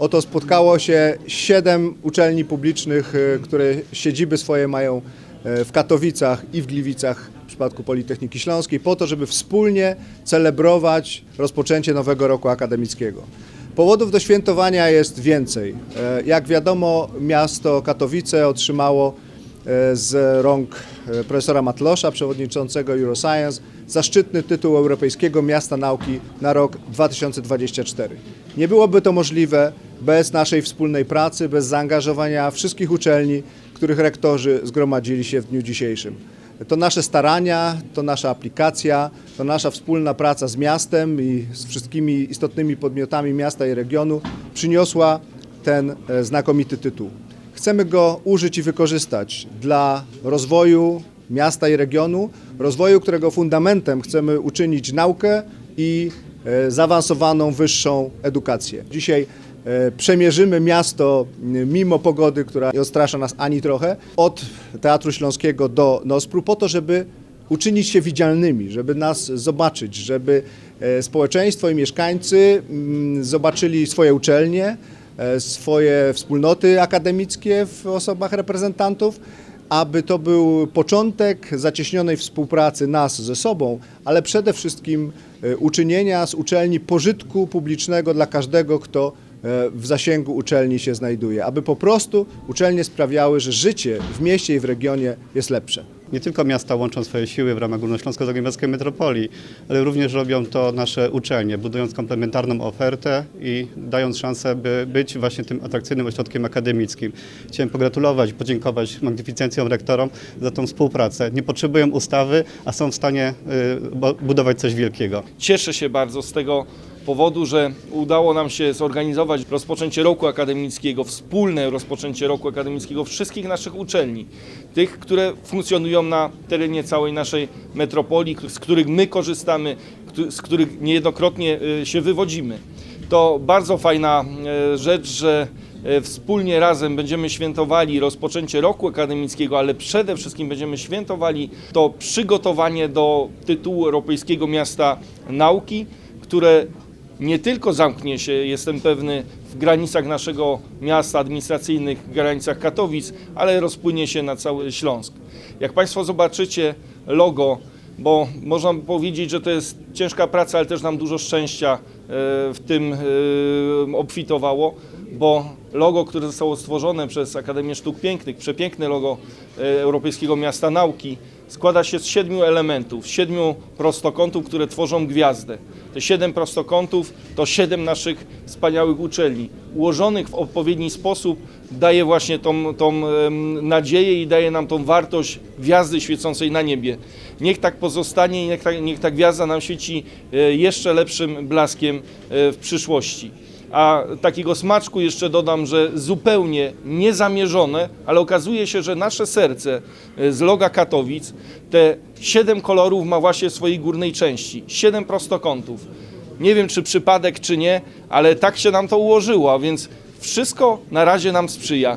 Oto spotkało się siedem uczelni publicznych, e, które siedziby swoje mają e, w Katowicach i w Gliwicach w przypadku Politechniki Śląskiej, po to, żeby wspólnie celebrować rozpoczęcie nowego roku akademickiego. Powodów do świętowania jest więcej. E, Jak wiadomo, miasto Katowice otrzymało z rąk profesora Matlosza, przewodniczącego Euroscience, zaszczytny tytuł Europejskiego Miasta Nauki na rok 2024. Nie byłoby to możliwe bez naszej wspólnej pracy, bez zaangażowania wszystkich uczelni, których rektorzy zgromadzili się w dniu dzisiejszym. To nasze starania, to nasza aplikacja, to nasza wspólna praca z miastem i z wszystkimi istotnymi podmiotami miasta i regionu przyniosła ten e, znakomity tytuł. Chcemy go użyć i wykorzystać dla rozwoju miasta i regionu, rozwoju, którego fundamentem chcemy uczynić naukę i e, zaawansowaną wyższą edukację. Dzisiaj przemierzymy miasto m, mimo pogody, która nie odstrasza nas ani trochę, od Teatru Śląskiego do Nospru po to, żeby uczynić się widzialnymi, żeby nas zobaczyć, żeby e, społeczeństwo i mieszkańcy mm, zobaczyli swoje uczelnie, e, swoje wspólnoty akademickie w osobach reprezentantów, aby to był początek zacieśnionej współpracy nas ze sobą, ale przede wszystkim e, uczynienia z uczelni pożytku publicznego dla każdego, kto e, w zasięgu uczelni się znajduje, aby po prostu uczelnie sprawiały, że życie w mieście i w regionie jest lepsze. Nie tylko miasta łączą swoje siły w ramach Górnośląsko-Zagłębiowskiej Metropolii, ale również robią to nasze uczelnie, budując komplementarną ofertę i dając szansę, by być właśnie tym atrakcyjnym ośrodkiem akademickim. Chciałem pogratulować, podziękować magnificencjom rektorom za tą współpracę. Nie potrzebują ustawy, a są w stanie y, budować coś wielkiego. Cieszę się bardzo z tego powodu, że udało nam się zorganizować rozpoczęcie roku akademickiego, wspólne rozpoczęcie roku akademickiego wszystkich naszych uczelni, tych, które funkcjonują na terenie całej naszej metropolii, z których my korzystamy, z których niejednokrotnie y, się wywodzimy. To bardzo fajna e, rzecz, że e, wspólnie razem będziemy świętowali rozpoczęcie roku akademickiego, ale przede wszystkim będziemy świętowali to przygotowanie do tytułu Europejskiego Miasta Nauki, które nie tylko zamknie się, jestem pewny, w granicach naszego miasta administracyjnych, w granicach Katowic, ale rozpłynie się na cały Śląsk. Jak Państwo zobaczycie logo, bo można powiedzieć, że to jest ciężka praca, ale też nam dużo szczęścia e, w tym e, obfitowało, bo logo, które zostało stworzone przez Akademię Sztuk Pięknych, przepiękne logo e, Europejskiego Miasta Nauki, składa się z siedmiu elementów, siedmiu prostokątów, które tworzą gwiazdę. Te siedem prostokątów to siedem naszych wspaniałych uczelni, ułożonych w odpowiedni sposób daje właśnie tą, tą nadzieję i daje nam tą wartość gwiazdy świecącej na niebie. Niech tak pozostanie i niech niech ta gwiazda nam świeci e, jeszcze lepszym blaskiem e, w przyszłości. A takiego smaczku jeszcze dodam, że zupełnie niezamierzone, ale okazuje się, że nasze serce e, z loga Katowic te siedem kolorów ma właśnie w swojej górnej części, siedem prostokątów. Nie wiem, czy przypadek, czy nie, ale tak się nam to ułożyło, a więc wszystko na razie nam sprzyja.